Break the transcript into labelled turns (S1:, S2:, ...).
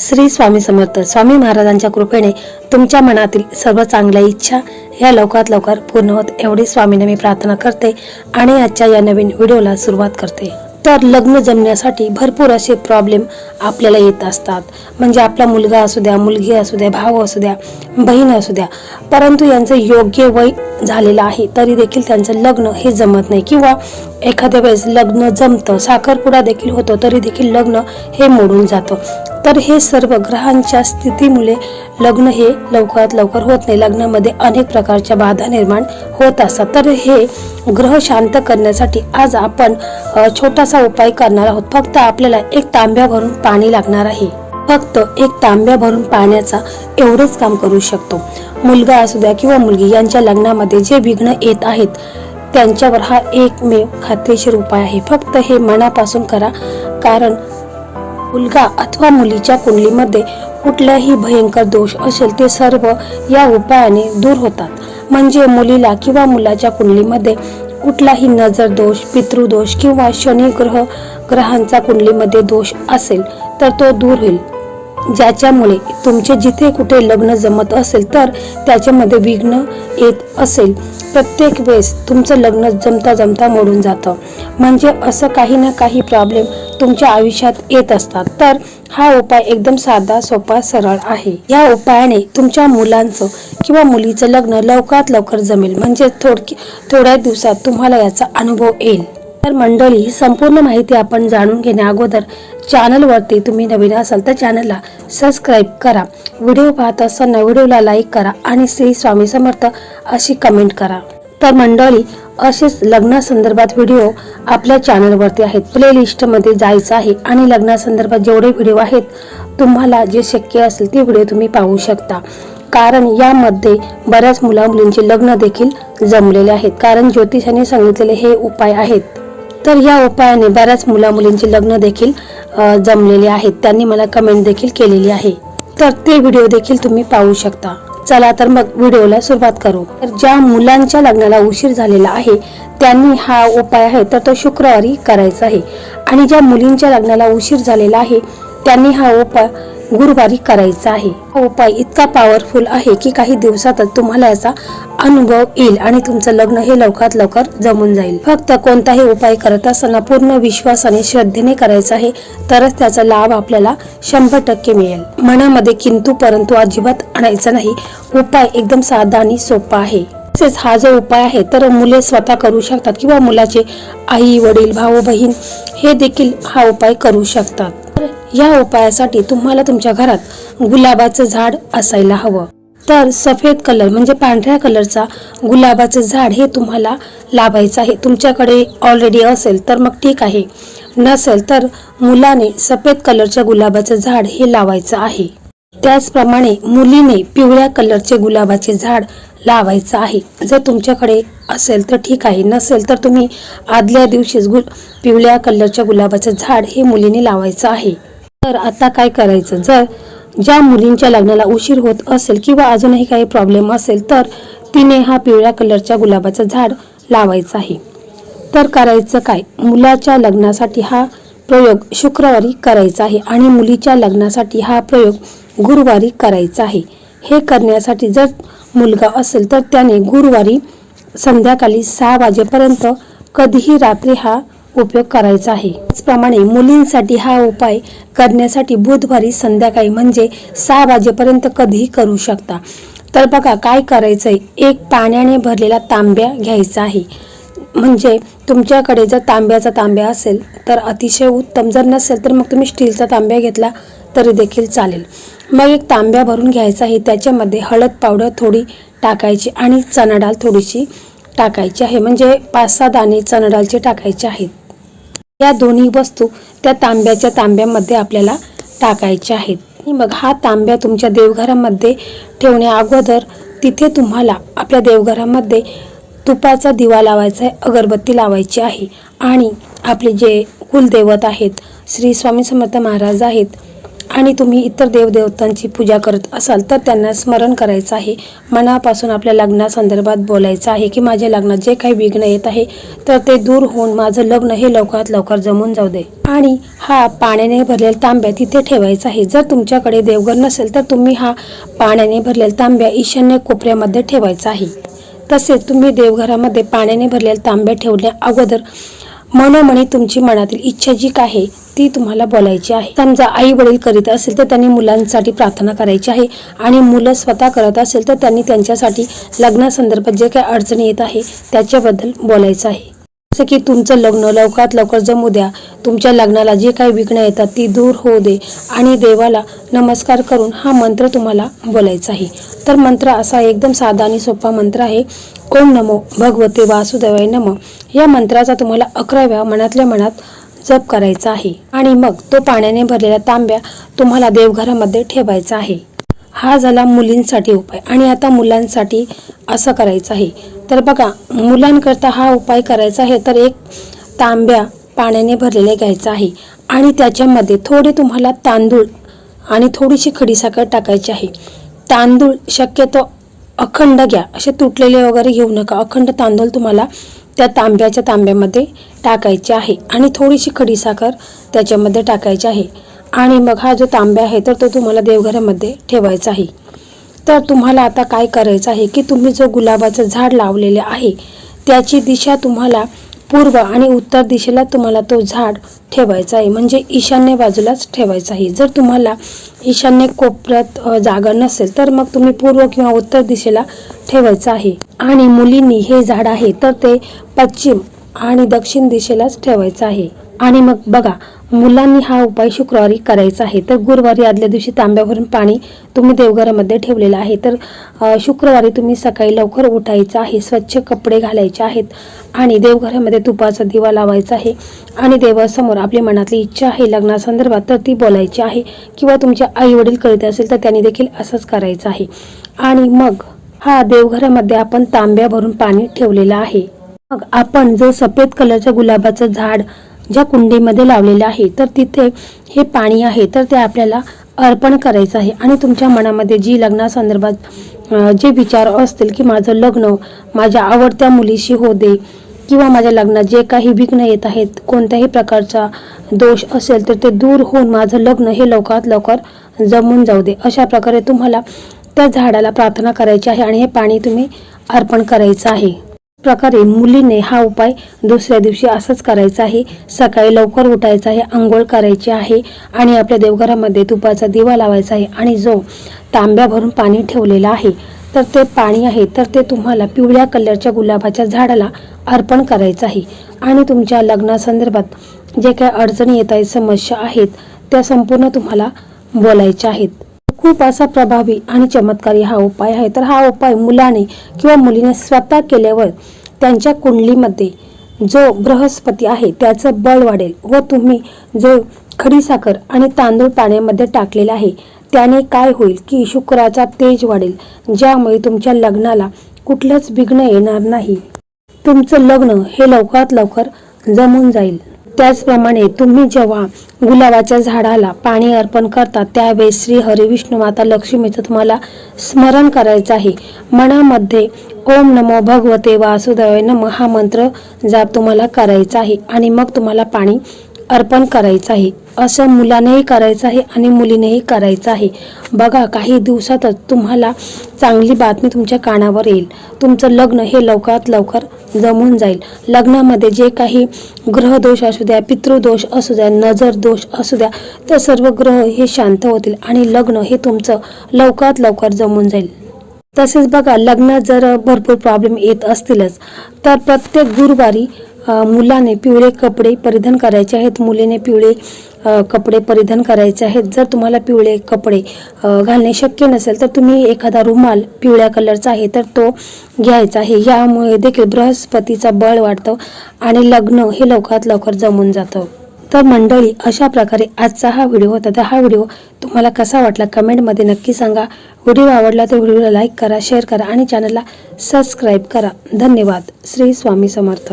S1: श्री स्वामी समर्थ स्वामी महाराजांच्या कृपेने तुमच्या मनातील सर्व चांगल्या इच्छा ह्या लवकरात लवकर पूर्ण होत. एवढी स्वामीने मी प्रार्थना करते आणि आजच्या या नवीन व्हिडिओला सुरुवात करते. तर लग्न जमण्यासाठी भरपूर असे प्रॉब्लेम आपल्याला येत असतात. म्हणजे आपला मुलगा असू द्या मुलगी असू द्या भाऊ असू द्या बहीण असू द्या. परंतु यांचं योग्य वय झालेलं आहे तरी देखील त्यांचं लग्न हे जमत नाही. किंवा एखाद्या वेळेस लग्न जमतं साखरपुडा देखील होतो तरी देखील लग्न हे मोडून जातं. तर हे सर्व ग्रहांच्या स्थितीमुळे लग्न हे लवकरात लवकर होत नाही. लग्नामध्ये अनेक प्रकारच्या बाधा निर्माण होत असतात. तर हे ग्रह शांत करण्यासाठी आज आपण छोटासा उपाय करणार आहोत. फक्त आपल्याला एक तांब्या भरून पाणी लागणार आहे. फक्त एक तांब्या भरून पाण्याचा एवढंच काम करू शकतो. मुलगा असू द्या किंवा मुलगी यांच्या लग्नामध्ये जे विघ्न येत आहेत त्यांच्यावर हा एकमेव खात्रीशीर उपाय आहे. फक्त हे मनापासून करा. कारण मुलगा अथवा मुलीच्या कुंडलीमध्ये कुठलाही भयंकर दोष असेल ते सर्व या उपायाने दूर होतात. म्हणजे मुलीला किंवा मुलाच्या कुंडलीमध्ये कुठलाही नजर दोष पितृदोष किंवा शनी ग्रह ग्रहांचा कुंडलीमध्ये दोष असेल तर तो दूर होईल. ज्याच्यामुळे तुमचे जिथे कुठे लग्न जमत असेल तर त्याच्यामध्ये विघ्न येत असेल. प्रत्येक वेळेस तुमचं लग्न जमता जमता मोडून जातं. म्हणजे असं काही ना काही प्रॉब्लेम तुमच्या आयुष्यात येत असतात. तर हा उपाय एकदम साधा सोपा सरळ आहे. या उपायाने तुमच्या मुलांचं किंवा मुलीचं लग्न लवकरात लवकर जमेल. म्हणजे थोडकी थोड्या दिवसात तुम्हाला याचा अनुभव येईल. तर मंडळी संपूर्ण माहिती आपण जाणून घेण्या अगोदर चॅनलवरती तुम्ही नवीन असाल तर चॅनलला सबस्क्राईब करा. व्हिडिओ पाहत असताना व्हिडिओला लाईक करा आणि श्री स्वामी समर्थ अशी कमेंट करा. तर मंडळी असेच लग्नासंदर्भात व्हिडिओ आपल्या चॅनलवरती आहेत. प्लेलिस्टमध्ये जायचं आहे आणि लग्नासंदर्भात जेवढे व्हिडिओ आहेत तुम्हाला जे शक्य असेल ते व्हिडिओ तुम्ही पाहू शकता. कारण यामध्ये बऱ्याच मुला मुलींचे लग्न देखील जमलेले आहेत. कारण ज्योतिषाने सांगितलेले हे उपाय आहेत. तर या उपायाने बऱ्याच मुला मुलींचे लग्न देखील जमलेले आहेत. त्यांनी मला कमेंट देखील केलेली आहे. तर ते व्हिडिओ देखील तुम्ही पाहू शकता. चला तर मग व्हिडिओला सुरुवात करू. तर ज्या मुलांच्या लग्नाला उशीर झालेला आहे त्यांनी हा उपाय आहे तर तो शुक्रवारी करायचा आहे. आणि ज्या मुलींच्या लग्नाला उशीर झालेला आहे त्यांनी हा उपाय गुरुवारी करायचा आहे. हो, हा उपाय इतका पॉवरफुल आहे की काही दिवसातच तुम्हाला याचा अनुभव येईल आणि तुमचं लग्न हे लवकरात लवकर जमून जाईल. फक्त कोणताही उपाय करत असताना पूर्ण विश्वास आणि श्रद्धेने करायचा आहे तरच त्याचा लाभ आपल्याला शंभर टक्के मिळेल. मनामध्ये किंतु परंतु अजिबात आणायचा नाही. उपाय एकदम साधा आणि सोपा आहे. तसेच हा जो उपाय आहे तर मुले स्वतः करू शकतात किंवा मुलाचे आई वडील भाऊ बहीण हे देखील हा उपाय करू शकतात. या उपायासाठी तुम्हाला तुमच्या घरात गुलाबाचं झाड असायला हवं. तर सफेद कलर म्हणजे पांढऱ्या कलरचा गुलाबाचं झाड हे तुम्हाला लावायचं आहे. तुमच्याकडे ऑलरेडी असेल तर मग ठीक आहे. नसेल तर मुलाने सफेद कलरच्या गुलाबाचं झाड हे लावायचं आहे. त्याचप्रमाणे मुलीने पिवळ्या कलरचे गुलाबाचे झाड लावायचं आहे. जर तुमच्याकडे असेल तर ठीक आहे. नसेल तर तुम्ही आदल्या दिवशीच गुल पिवळ्या कलरच्या गुलाबाचं झाड हे मुलीने लावायचं आहे. तर आता काय करायचं? जर ज्या मुलींच्या लग्नाला उशीर होत असेल किंवा अजूनही काही प्रॉब्लेम असेल तर तिने हा पिवळ्या कलरच्या गुलाबाचं झाड लावायचं आहे. तर करायचं काय? मुलाच्या लग्नासाठी हा प्रयोग शुक्रवारी करायचा आहे आणि मुलीच्या लग्नासाठी हा प्रयोग गुरुवारी करायचा आहे. हे करण्यासाठी जर मुलगा असेल तर त्याने गुरुवारी संध्याकाळी सहा वाजेपर्यंत कधीही रात्री हा उपयोग करायचा आहे. त्याचप्रमाणे मुलींसाठी हा उपाय करण्यासाठी बुधवारी संध्याकाळी म्हणजे सहा वाजेपर्यंत कधीही करू शकता. तर बघा काय करायचंय? एक पाण्याने भरलेला तांब्या घ्यायचा आहे. म्हणजे तुमच्याकडे जर तांब्याचा तांब्या असेल तर अतिशय उत्तम. जर नसेल तर मग तुम्ही स्टीलचा तांब्या घेतला तरी देखील चालेल. मग एक तांब्या भरून घ्यायचा आहे. त्याच्यामध्ये हळद पावडर थोडी टाकायची आणि चणाडाळ थोडीशी टाकायची आहे. म्हणजे पाच सहा दाणे चणाडाळचे टाकायचे आहेत. या दोन्ही वस्तू त्या तांब्याच्या तांब्यामध्ये आपल्याला टाकायच्या आहेत. आणि मग हा तांब्या तुमच्या देवघरामध्ये ठेवण्या अगोदर तिथे तुम्हाला आपल्या देवघरामध्ये तुपाचा दिवा लावायचा आहे अगरबत्ती लावायची आहे. आणि आपले जे कुलदैवत आहेत श्री स्वामी समर्थ महाराज आहेत आणि तुम्ही इतर देवदेवतांची पूजा करत असाल तर त्यांना स्मरण करायचं आहे. मनापासून आपल्या लग्नासंदर्भात बोलायचं आहे की माझ्या लग्नात जे काही विघ्न येत आहे तर ते दूर होऊन माझं लग्न हे लवकरात लवकर जमून जाऊ दे. आणि हा पाण्याने भरलेला तांब्या तिथे ठेवायचा आहे. जर तुमच्याकडे देवघर नसेल तर तुम्ही हा पाण्याने भरलेला तांब्या ईशान्य कोपऱ्यामध्ये ठेवायचा आहे. तसेच तुम्ही देवघरामध्ये पाण्याने भरलेल्या तांब्या ठेवल्या अगोदर मनोमनी तुमची मनातील इच्छा जी काय आहे ती तुम्हाला बोलायची आहे. समजा आई वडील करीत असेल तर त्यांनी मुलांसाठी प्रार्थना करायची आहे आणि मुलं स्वतः करत असेल तर त्यांनी त्यांच्यासाठी लग्नासंदर्भात जे काही अडचणी येत आहे त्याच्याबद्दल बोलायचं आहे. जसं की तुमचं लग्न लवकरात लवकर जमू द्या. तुमच्या लग्नाला जे काही विघ्न येतात ती दूर होऊ दे. आणि देवाला नमस्कार करून हा मंत्र तुम्हाला बोलायचा आहे. तर मंत्र असा एकदम साधा आणि सोपा मंत्र आहे. ओम नमो भगवते वासुदेवाय नम. या मंत्राचा तुम्हाला अकराव्या मनातल्या मनात जप करायचा आहे. आणि मग तो पाण्याने भरलेला तांब्या तुम्हाला देवघरामध्ये ठेवायचा आहे. हा झाला मुलींसाठी उपाय. आणि आता मुलांसाठी असं करायचं आहे. तर बघा मुलांकरता हा उपाय करायचा आहे तर एक तांब्या पाण्याने भरलेले घ्यायचा आहे. आणि त्याच्यामध्ये थोडे तुम्हाला तांदूळ आणि थोडीशी खडीसाखर टाकायची आहे. तांदूळ शक्यतो अखंड घ्या. असे तुटलेले वगैरे घेऊ नका. अखंड तांदूळ तुम्हाला त्या तांब्याच्या तांब्यामध्ये टाकायचे आहे. आणि थोडीशी खडीसाखर त्याच्यामध्ये टाकायची आहे. आणि मग हा जो तांब्या आहे तर तो तुम्हाला देवघरामध्ये ठेवायचा आहे. तर तुम्हाला आता काय करायचं आहे की तुम्ही जो गुलाबाचं झाड लावलेले आहे त्याची दिशा तुम्हाला पूर्व आणि उत्तर दिशेला तुम्हाला तो झाड ठेवायचा आहे. म्हणजे ईशान्य बाजूलाच ठेवायचा आहे. जर तुम्हाला ईशान्य कोपऱ्यात जागा नसेल तर मग तुम्ही पूर्व किंवा उत्तर दिशेला ठेवायचं आहे. आणि मुलींनी हे झाड आहे तर ते पश्चिम आणि दक्षिण दिशेलाच ठेवायचं आहे. आणि मग बघा मुलांनी हा उपाय शुक्रवारी करायचा आहे. तर गुरुवारी आदल्या दिवशी तांब्यावरून पाणी तुम्ही देवघरामध्ये ठेवलेलं आहे. तर शुक्रवारी तुम्ही सकाळी लवकर उठायचं आहे. स्वच्छ कपडे घालायचे आहेत आणि देवघरामध्ये तुपाचा दिवा लावायचा आहे. आणि देवासमोर आपली मनातली इच्छा आहे लग्नासंदर्भात तर ती बोलायची आहे किंवा तुमचे आई वडील करीत असेल तर त्यांनी देखील असंच करायचं आहे. आणि मग हा देवघरामध्ये आपण तांब्या भरून पाणी ठेवलेलं आहे. मग आपण जो सफेद कलरच्या गुलाबाचं झाड ज्या कुंडीमध्ये लावलेलं आहे तर तिथे हे पाणी आहे तर ते आपल्याला अर्पण करायचं आहे. आणि तुमच्या मनामध्ये जी लग्नासंदर्भात जे विचार असतील की माझं लग्न माझ्या आवडत्या मुलीशी हो दे किंवा माझ्या लग्नात जे काही विघ्न येत आहेत कोणत्याही प्रकारचा दोष असेल तर ते दूर होऊन माझं लग्न हे लवकरात लवकर जमून जाऊ दे. अशा प्रकारे तुम्हाला त्या झाडाला प्रार्थना करायची आहे आणि हे पाणी तुम्ही अर्पण करायचं आहे. प्रकारे मुलीने हा उपाय दुसऱ्या दिवशी असंच करायचा आहे. सकाळी लवकर उठायचं आहे आंघोळ करायची आहे आणि आपल्या देवघरामध्ये तुपाचा दिवा लावायचा आहे आणि जो तांब्या भरून पाणी ठेवलेला आहे. तर ते पाणी आहे तर ते तुम्हाला पिवळ्या कलरच्या गुलाबाच्या झाडाला अर्पण करायचं आहे. आणि तुमच्या लग्नासंदर्भात जे काही अडचणी येत आहेत समस्या आहेत त्या संपूर्ण तुम्हाला बोलायच्या आहेत. खूप असा प्रभावी आणि चमत्कारी हा उपाय आहे. तर हा उपाय मुलाने किंवा मुलीने स्वतः केल्यावर त्यांच्या कुंडलीमध्ये जो बृहस्पती आहे त्याचं बळ वाढेल व तुम्ही जो खडीसाखर आणि तांदूळ पाण्यामध्ये टाकलेला आहे त्याने काय होईल की शुक्राचा तेज वाढेल ज्यामुळे तुमच्या लग्नाला कुठलंच विघ्न येणार नाही. तुमचं लग्न हे लवकरात लवकर जमून जाईल. त्याचप्रमाणे तुम्ही जेव्हा गुलाबाच्या झाडाला पाणी अर्पण करता त्यावेळेस श्री हरिविष्णू माता लक्ष्मीचं तुम्हाला स्मरण करायचं आहे. मनामध्ये ओम नमो भगवते वासुदेवाय नम हा मंत्र जाप तुम्हाला करायचा आहे आणि मग तुम्हाला पाणी अर्पण करायचं आहे असं मुलानेही करायचं आहे आणि मुलीनेही करायचं आहे बघा काही दिवसातच तुम्हाला चांगली बातमी तुमच्या कानावर येईल. तुमचं लग्न हे लवकरात लवकर जमून जाईल. लग्नामध्ये जे काही ग्रहदोष असू द्या पितृदोष असू द्या नजर दोष असू द्या तर सर्व ग्रह हे शांत होतील आणि लग्न हे तुमचं लवकरात लवकर जमून जाईल. तसेच बघा लग्नात जर भरपूर प्रॉब्लेम येत असतीलच तर प्रत्येक गुरुवारी मुलाने पिवळे कपडे परिधान करायचे आहेत. मुलीने पिवळे कपडे परिधान करायचे आहेत. जर तुम्हाला पिवळे कपडे घालणे शक्य नसेल तर तुम्ही एखादा रुमाल पिवळ्या कलरचा आहे तर तो घ्यायचा आहे. यामुळे देखील बृहस्पतीचा बळ वाढतं आणि लग्न हे लवकरात लवकर जमून जातं. तर मंडळी अशा प्रकारे आजचा हा व्हिडिओ होता. तर हा व्हिडिओ तुम्हाला कसा वाटला कमेंटमध्ये नक्की सांगा. व्हिडिओ आवडला तर व्हिडिओला लाईक करा शेअर करा आणि चॅनलला सबस्क्राईब करा. धन्यवाद. श्री स्वामी समर्थ.